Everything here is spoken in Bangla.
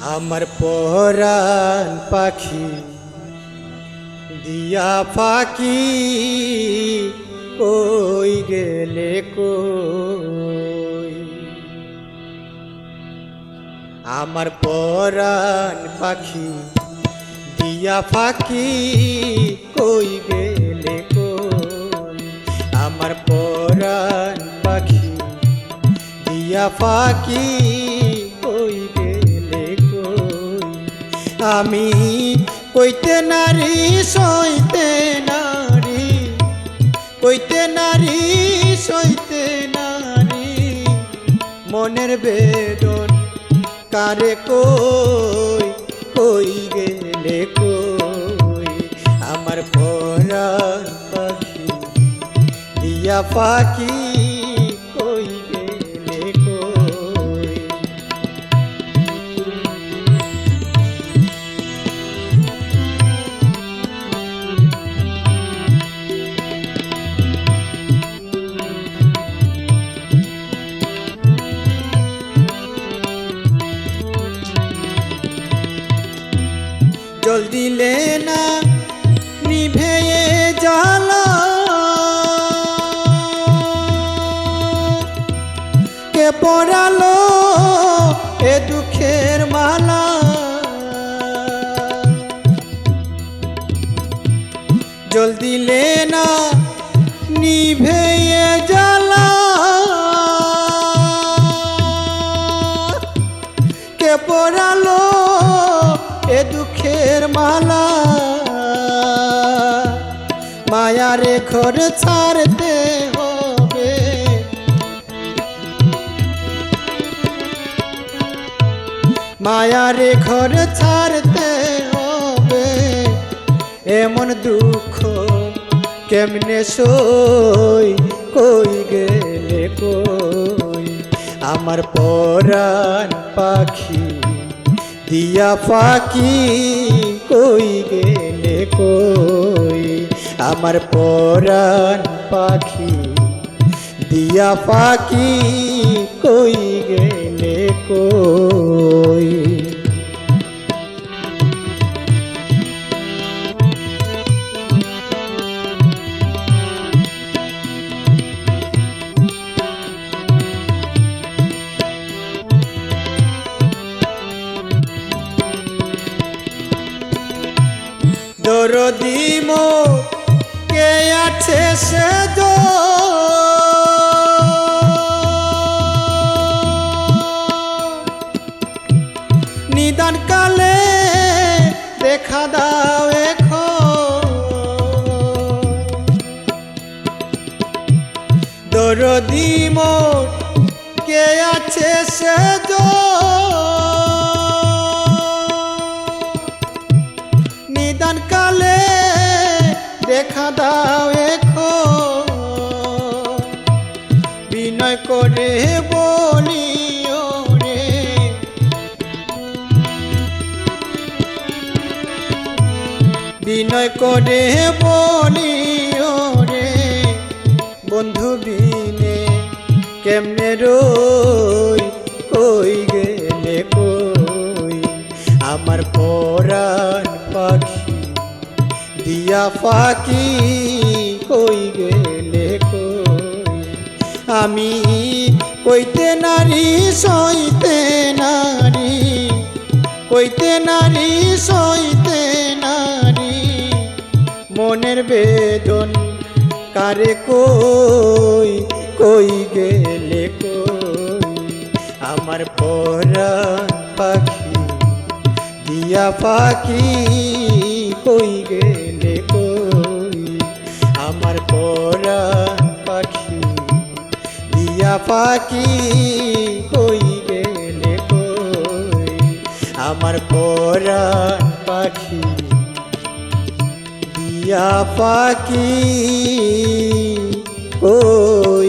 আমার পরাণ পাখি, দিয়া পাখি কই গেলে কই? আমার পরাণ পাখি, দিয়া পাখি কই গেলে কই? আমার পরাণ পাখি, দিয়া পাখি কই আমি কইতে নারী, সইতে নারী। কইতে নারী, সইতে নারী। মনের বেদন কারে কই? কই গেলে কই? আমার পরাণ পাখি, দিয়া পাখি জল দিলে না মালা। মায়ারে ঘর ছাড়তে হবে। মায়ারে ঘর ছাড়তে হবে। এমন দুঃখ কেমনে সই? কই গেলে কই? আমার পরাণ পাখি দিয়া পাখি কই গেলে কই? আমার পরাণ পাখি দিয়া পাখি কই গেলে কই? দরদিম কে আছে সে নিদান কালে দেখা দাও এখন। দরদিম কে আছে সে দো নিদান কালে দেখা দাও এখন। বিনয় করে বলি বিনয় করে বলি রে। বন্ধু বিনে কেমনে রই, কই গেলে কই? আমার পরাণ পাখি, দিয়া পাখি কই গেলে আমি কইতে নারী, সইতে নারী, কইতে নারী, সইতে নারী। মনের বেদন কারে কই কই গেলে কই? আমার পরাণ পাখি দিয়া পাখি কই গেলে কই? আমার পরাণ পাখি দিয়া পাখি কই গেলে কই? আমার পরাণ পাখি দিয়া পাখি কই